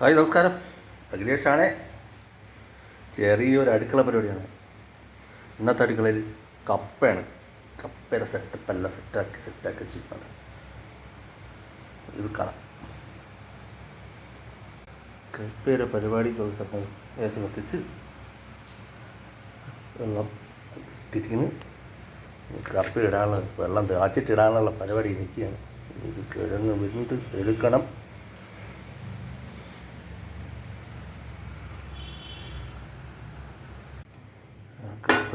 Hi നമസ്കാരം. അഖിലേഷാണ്. ചെറിയൊരു അടുക്കള പരിപാടിയാണ്. ഇന്നത്തെ അടുക്കളയിൽ കപ്പയാണ്. കപ്പയുടെ സെറ്റപ്പ് എല്ലാം സെറ്റാക്കി സെറ്റാക്കി വെച്ചിരിക്കുന്നത്. ഇത് കാണാം. കപ്പയുടെ പരിപാടിക്കുള്ള സമയം ഏസം കത്തിച്ച് വെള്ളം ഇട്ടിരിക്കുന്നു. കപ്പ ഇടാനുള്ള വെള്ളം തിളച്ചിട്ടിടാനുള്ള പരിപാടി നിൽക്കുകയാണ് ഇത് കിഴങ്ങ് വിരുന്ന് എടുക്കണം.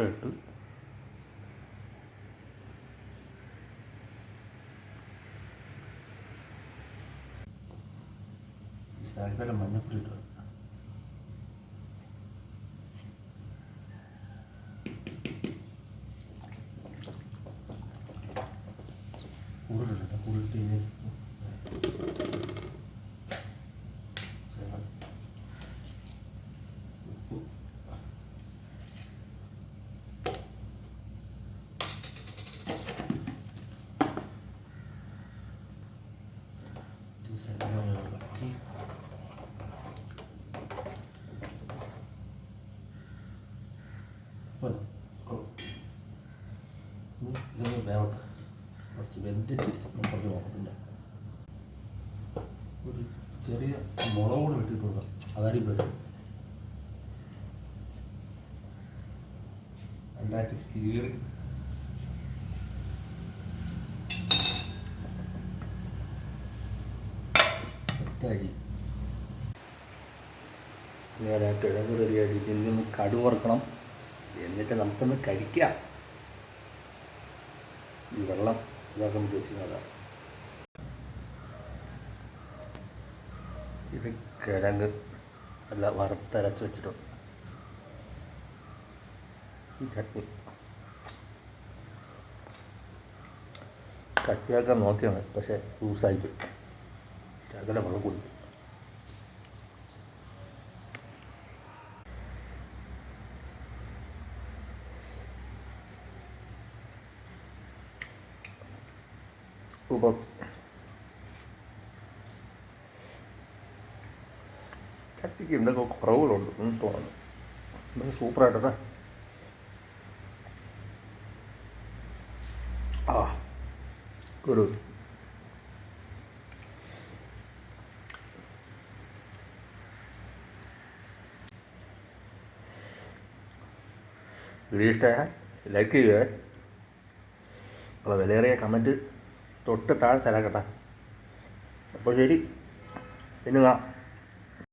ഇട്ട് ശകലം മഞ്ഞപ്പൊടി ഇട്ടു കൂടുതലില്ല കൂടുതലിട്ട് കഴിഞ്ഞാൽ ഉപ്പ് ഇതൊന്ന് വേവട്ടെ കുറച്ച് വെന്തിട്ട് കുറച്ച് നോക്കത്തില്ല ഒരു ചെറിയ മുളക് കൂടെ വെട്ടിയിട്ട് കൊടുക്കാം അതാടി പെടും നന്നായിട്ട് കീറി സെറ്റാക്കി നേരെ കിഴങ്ങ് റെഡിയാക്കിയിട്ട് ഇനി ഒന്ന് കടു വറുക്കണം. എന്നിട്ട് നമുക്കൊന്ന് കഴിക്കാം ഈ വെള്ളം ഇതാക്കാൻ വേണ്ടി വെച്ചിരുന്നതാണ് ഇത് കിഴങ്ങ് നല്ല വറുത്തരച്ച് വെച്ചിട്ടുണ്ട്. ഈ ചട്നി കട്ടിയാക്കാൻ നോക്കിയാണ് പക്ഷേ ലൂസായി ശകല വെള്ളം കുടിക്കും സൂപ്പർ ചട്ടിക്ക് എന്തൊക്കെ കുറവുകളുണ്ട് എന്ന് തോന്നുന്നു. എന്തൊക്കെ സൂപ്പറായിട്ടല്ലേ ആ. ഗുഡ് വീഡിയോ ഇഷ്ടമായ ലൈക്ക് ചെയ്യുക. അപ്പോൾ വിലയേറിയ കമന്റ് തൊട്ട് താഴെ തരാം കേട്ടോ. അപ്പോൾ ശരി. പിന്നെ